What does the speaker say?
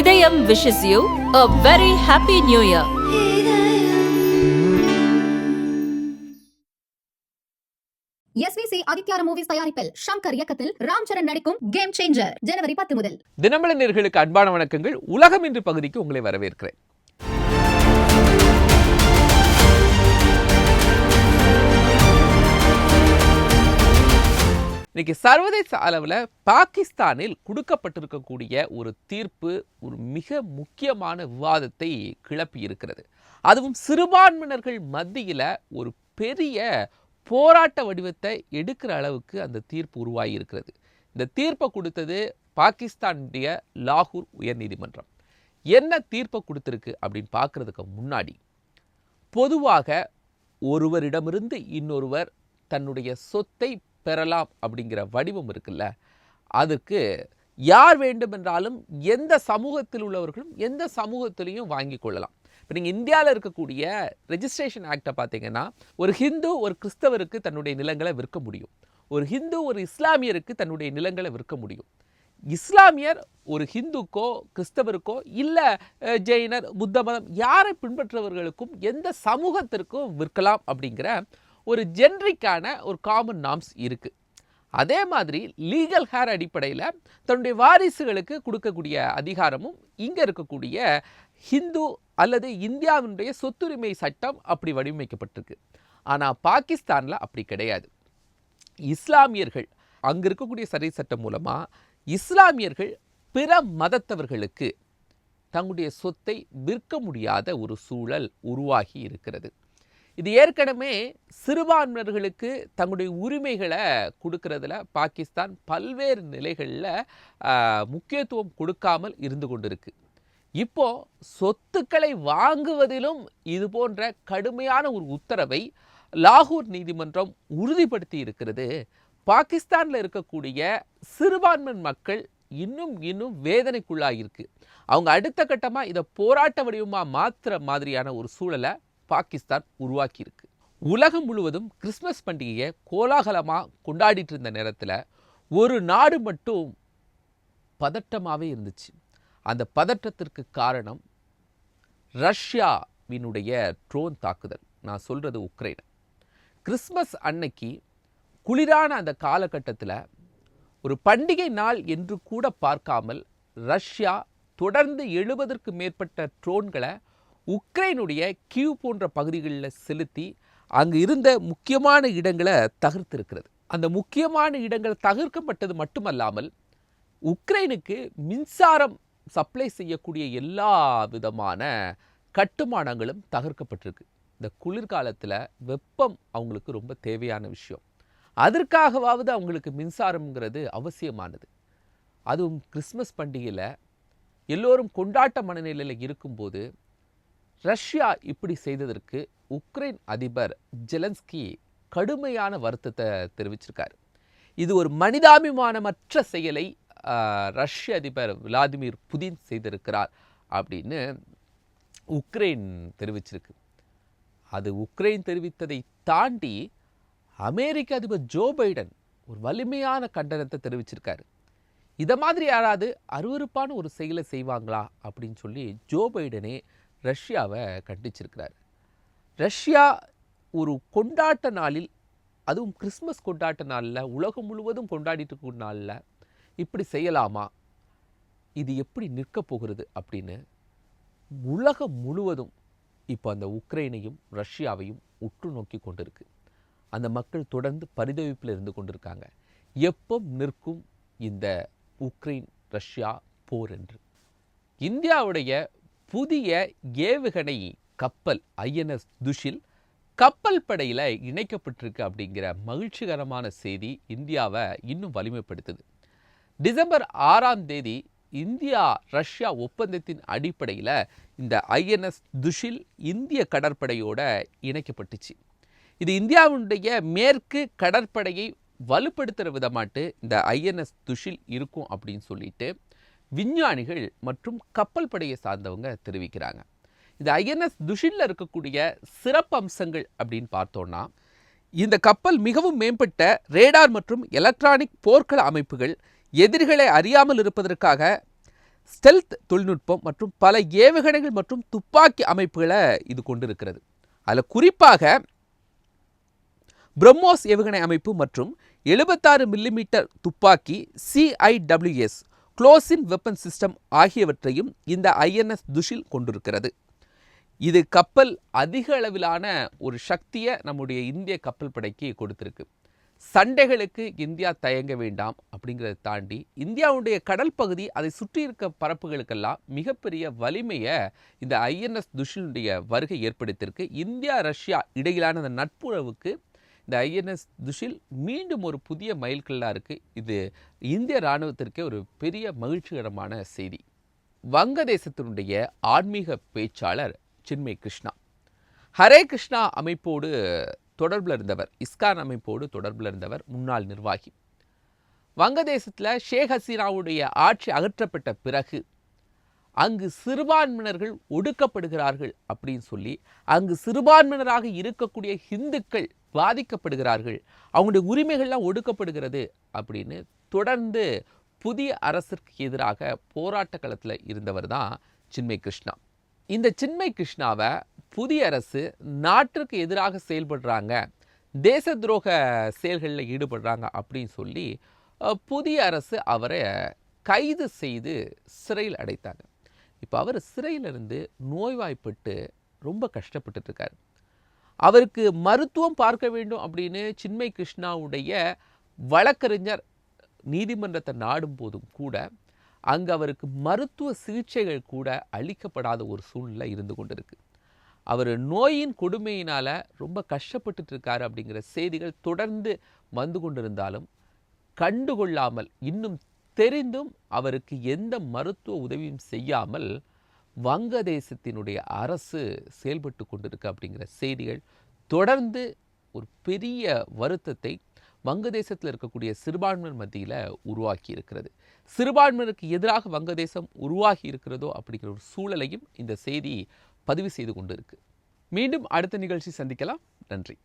இதயம் wishes you a very happy new year. SVC ஆதித்யார movies தயாரிப்பில் ஷங்கர் இயக்கத்தில் ராம் சரண் நடிக்கும் கேம் சேஞ்சர் ஜனவரி பத்து முதல். தினமலர் நேர்களுக்கு அன்பான வணக்கங்கள். உலகம் இன்று பகுதிக்கு உங்களை வரவேற்கிறேன். இன்னைக்கு சர்வதேச அளவில் பாகிஸ்தானில் கொடுக்கப்பட்டிருக்கக்கூடிய ஒரு தீர்ப்பு ஒரு மிக முக்கியமான விவாதத்தை கிளப்பி இருக்கிறது. அதுவும் சிறுபான்மையினர்கள் மத்தியில் ஒரு பெரிய போராட்ட வடிவத்தை எடுக்கிற அளவுக்கு அந்த தீர்ப்பு உருவாகி இருக்கிறது. இந்த தீர்ப்பை கொடுத்தது பாகிஸ்தானுடைய லாகூர் உயர்நீதிமன்றம். என்ன தீர்ப்பை கொடுத்துருக்கு அப்படின்னு பார்க்கறதுக்கு முன்னாடி பொதுவாக ஒருவரிடமிருந்து இன்னொருவர் தன்னுடைய சொத்தை பெறலாம் அப்படிங்கிற வடிவம் இருக்குல்ல அதுக்கு யார் வேண்டுமென்றாலும் எந்த சமூகத்தில் உள்ளவர்களும் எந்த சமூகத்திலையும் வாங்கி கொள்ளலாம். இப்போ நீங்கள் இந்தியாவில் இருக்கக்கூடிய ரெஜிஸ்ட்ரேஷன் ஆக்டை பார்த்தீங்கன்னா ஒரு ஹிந்து ஒரு கிறிஸ்தவருக்கு தன்னுடைய நிலங்களை விற்க முடியும். ஒரு ஹிந்து ஒரு இஸ்லாமியருக்கு தன்னுடைய நிலங்களை விற்க முடியும். இஸ்லாமியர் ஒரு ஹிந்துக்கோ கிறிஸ்தவருக்கோ இல்லை ஜெயினர் புத்த மதம் யாரை பின்பற்றுபவர்களுக்கும் எந்த சமூகத்திற்கும் விற்கலாம் அப்படிங்கிற ஒரு ஜென்ரிக்கான ஒரு காமன் நாம்ஸ் இருக்குது அதே மாதிரி லீகல் ஹேர் அடிப்படையில் தன்னுடைய வாரிசுகளுக்கு கொடுக்கக்கூடிய அதிகாரமும் இங்கே இருக்கக்கூடிய ஹிந்து அல்லது இந்தியாவினுடைய சொத்துரிமை சட்டம் அப்படி வடிவமைக்கப்பட்டிருக்கு. ஆனால் பாகிஸ்தானில் அப்படி கிடையாது. இஸ்லாமியர்கள் அங்கே இருக்கக்கூடிய சரி சட்டம் மூலமாக இஸ்லாமியர்கள் பிற மதத்தவர்களுக்கு தங்களுடைய சொத்தை விற்க முடியாத ஒரு சூழல் உருவாகி இருக்கிறது. இது ஏற்கனவே சிறுபான்மையினர்களுக்கு தங்களுடைய உரிமைகளை கொடுக்கறதுல பாகிஸ்தான் பல்வேறு நிலைகளில் முக்கியத்துவம் கொடுக்காமல் இருந்து கொண்டிருக்கு. இப்போ சொத்துக்களை வாங்குவதிலும் இது போன்ற கடுமையான ஒரு உத்தரவை லாகூர் நீதிமன்றம் உறுதிப்படுத்தி இருக்கிறது. பாகிஸ்தானில் இருக்கக்கூடிய சிறுபான்மை மக்கள் இன்னும் இன்னும் வேதனைக்குள்ளாகிருக்கு அவங்க அடுத்த கட்டமாக இதை போராட்ட வடிவமாக மாற்றுற மாதிரியான ஒரு சூழலை பாகிஸ்தான் உருவாக்கியிருக்கு. உலகம் முழுவதும் கிறிஸ்மஸ் பண்டிகையை கோலாகலமாக கொண்டாடிட்டு இருந்த நேரத்தில் ஒரு நாடு மட்டும் பதட்டமாகவே இருந்துச்சு. அந்த பதட்டத்திற்கு காரணம் ரஷ்யாவினுடைய ட்ரோன் தாக்குதல். நான் சொல்கிறது உக்ரைன். கிறிஸ்மஸ் அன்னைக்கு குளிரான அந்த காலகட்டத்தில் ஒரு பண்டிகை நாள் என்று கூட பார்க்காமல் ரஷ்யா தொடர்ந்து எழுபதற்கு மேற்பட்ட ட்ரோன்களை உக்ரைனுடைய கியூ போன்ற பகுதிகளில் செலுத்தி அங்கு இருந்த முக்கியமான இடங்களை தகர்த்திருக்கிறது. அந்த முக்கியமான இடங்கள் தகர்க்கப்பட்டது மட்டுமல்லாமல் உக்ரைனுக்கு மின்சாரம் சப்ளை செய்யக்கூடிய எல்லா விதமான கட்டுமானங்களும் தகர்க்கப்பட்டிருக்கு. இந்த குளிர்காலத்தில் வெப்பம் அவங்களுக்கு ரொம்ப தேவையான விஷயம். அதற்காகவாவது அவங்களுக்கு மின்சாரம்ங்கிறது அவசியமானது. அதுவும் கிறிஸ்மஸ் பண்டிகையில் எல்லோரும் கொண்டாட்ட மனநிலையில் இருக்கும்போது ரஷ்யா இப்படி செய்ததற்கு உக்ரைன் அதிபர் ஜெலன்ஸ்கி கடுமையான வருத்தத்தை தெரிவிச்சிருக்கார். இது ஒரு மனிதாபிமானமற்ற செயலை ரஷ்ய அதிபர் விளாடிமிர் புதின் செய்திருக்கிறார் அப்படின்னு உக்ரைன் தெரிவிச்சிருக்கு. அது உக்ரைன் தெரிவித்ததை தாண்டி அமெரிக்க அதிபர் ஜோ பைடன் ஒரு வலிமையான கண்டனத்தை தெரிவிச்சிருக்காரு. இதை மாதிரி யாராவது அருவறுப்பான ஒரு செயலை செய்வாங்களா அப்படின்னு சொல்லி ஜோ பைடனே ரஷ்யாவை கண்டிச்சிருக்கிறார். ரஷ்யா ஒரு கொண்டாட்ட நாளில் அதுவும் கிறிஸ்மஸ் கொண்டாட்ட நாளில் உலகம் முழுவதும் கொண்டாடிட்டு இருக்கும் நாளில் இப்படி செய்யலாமா? இது எப்படி நிற்க போகிறது அப்படின்னு உலகம் முழுவதும் இப்போ அந்த உக்ரைனையும் ரஷ்யாவையும் உற்று நோக்கி கொண்டிருக்கு. அந்த மக்கள் தொடர்ந்து பரிதவிப்பில் இருந்து கொண்டிருக்காங்க. எப்போ நிற்கும் இந்த உக்ரைன் ரஷ்யா போர் என்று? இந்தியாவுடைய புதிய ஏவுகணை கப்பல் ஐஎன்எஸ் துஷில் கப்பல் படையில் இணைக்கப்பட்டிருக்கு அப்படிங்கிற மகிழ்ச்சிகரமான செய்தி இந்தியாவை இன்னும் வலிமைப்படுத்துது. டிசம்பர் ஆறாம் தேதி இந்தியா ரஷ்யா ஒப்பந்தத்தின் அடிப்படையில் இந்த ஐஎன்எஸ் துஷில் இந்திய கடற்படையோட இணைக்கப்பட்டுச்சு. இது இந்தியாவுடைய மேற்கு கடற்படையை வலுப்படுத்துகிற விதமாட்டு இந்த ஐஎன்எஸ் துஷில் இருக்கும் அப்படின்னு சொல்லிட்டு விஞ்ஞானிகள் மற்றும் கப்பல் படையை சார்ந்தவங்க தெரிவிக்கிறாங்க. இந்த ஐஎன்எஸ் துஷில்ல இருக்கக்கூடிய சிறப்பு அம்சங்கள் அப்படின்னு பார்த்தோன்னா இந்த கப்பல் மிகவும் மேம்பட்ட ரேடார் மற்றும் எலக்ட்ரானிக் போர்க்கள அமைப்புகள் எதிரிகளை அறியாமல் இருப்பதற்காக ஸ்டெல்த் தொழில்நுட்பம் மற்றும் பல ஏவுகணைகள் மற்றும் துப்பாக்கி அமைப்புகளை இது கொண்டிருக்கிறது. அதில் குறிப்பாக பிரம்மோஸ் ஏவுகணை அமைப்பு மற்றும் எழுபத்தாறு மில்லிமீட்டர் துப்பாக்கி சிஐடபிள்யூஎஸ் க்ளோசின் வெப்பன் சிஸ்டம் ஆகியவற்றையும் இந்த ஐஎன்எஸ் துஷில் கொண்டிருக்கிறது. இது கப்பல் அதிக அளவிலான ஒரு சக்தியை நம்முடைய இந்திய கப்பல் படைக்கு கொடுத்துருக்கு. சண்டைகளுக்கு இந்தியா தயங்க வேண்டாம் அப்படிங்கிறத தாண்டி இந்தியாவுடைய கடல் பகுதி அதை சுற்றி இருக்க பரப்புகளுக்கெல்லாம் மிகப்பெரிய வலிமையை இந்த ஐஎன்எஸ் துஷினுடைய வருகை ஏற்படுத்தியிருக்கு. இந்தியா ரஷ்யா இடையிலான அந்த நட்புறவுக்கு இந்த ஐஎன்எஸ் துஷில் மீண்டும் ஒரு புதிய மைல்கல்லாக இருக்குது இது இந்திய இராணுவத்திற்கே ஒரு பெரிய மகிழ்ச்சிகரமான செய்தி. வங்கதேசத்தினுடைய ஆன்மீக பேச்சாளர் சின்மய் கிருஷ்ணா. ஹரே கிருஷ்ணா அமைப்போடு தொடர்பில் இருந்தவர் இஸ்கான் அமைப்போடு தொடர்பில் இருந்தவர் முன்னாள் நிர்வாகி. வங்கதேசத்தில் ஷேக் ஹசீனாவுடைய ஆட்சி அகற்றப்பட்ட பிறகு அங்கு சிறுபான்மையினர்கள் ஒடுக்கப்படுகிறார்கள் அப்படின்னு சொல்லி அங்கு சிறுபான்மையினராக இருக்கக்கூடிய ஹிந்துக்கள் பாதிக்கப்படுகிறார்கள். அவங்களுடைய உரிமைகள்லாம் ஒடுக்கப்படுகிறது அப்படின்னு தொடர்ந்து புதிய அரசிற்கு எதிராக போராட்ட களத்தில் இருந்தவர் தான் சின்மை கிருஷ்ணா. இந்த சின்மை கிருஷ்ணாவை புதிய அரசு நாட்டிற்கு எதிராக செயல்படுறாங்க. தேச துரோக செயல்களில் ஈடுபடுறாங்க அப்படின்னு சொல்லி புதிய அரசு அவரை கைது செய்து சிறையில் அடைத்தாங்க. இப்போ அவர் சிறையிலிருந்து நோய்வாய்ப்பட்டு ரொம்ப கஷ்டப்பட்டுட்டு இருக்காரு. அவருக்கு மருத்துவம் பார்க்க வேண்டும் அப்படின்னு சின்மய் கிருஷ்ணாவுடைய வழக்கறிஞர் நீதிமன்றத்தை நாடும் போதும் கூட அங்கு அவருக்கு மருத்துவ சிகிச்சைகள் கூட அளிக்கப்படாத ஒரு சூழ்நிலை இருந்து கொண்டிருக்கு. அவர் நோயின் கொடுமையினால் ரொம்ப கஷ்டப்பட்டுட்டு இருக்காரு அப்படிங்கிற செய்திகள் தொடர்ந்து வந்து கொண்டிருந்தாலும் கண்டுகொள்ளாமல் இன்னும் தெரிந்தும் அவருக்கு எந்த மருத்துவ உதவியும் செய்யாமல் வங்கதேசத்தினுடைய அரசு செயல்பட்டு கொண்டிருக்கு அப்படிங்கிற செய்திகள் தொடர்ந்து ஒரு பெரிய வருத்தத்தை வங்கதேசத்தில் இருக்கக்கூடிய சிறுபான்மையினர் மத்தியில் உருவாக்கி இருக்கிறது. சிறுபான்மையினருக்கு எதிராக வங்கதேசம் உருவாகி இருக்கிறதோ அப்படிங்கிற ஒரு சூழலையும் இந்த செய்தி பதிவு செய்து கொண்டு மீண்டும் அடுத்த நிகழ்ச்சி சந்திக்கலாம். நன்றி.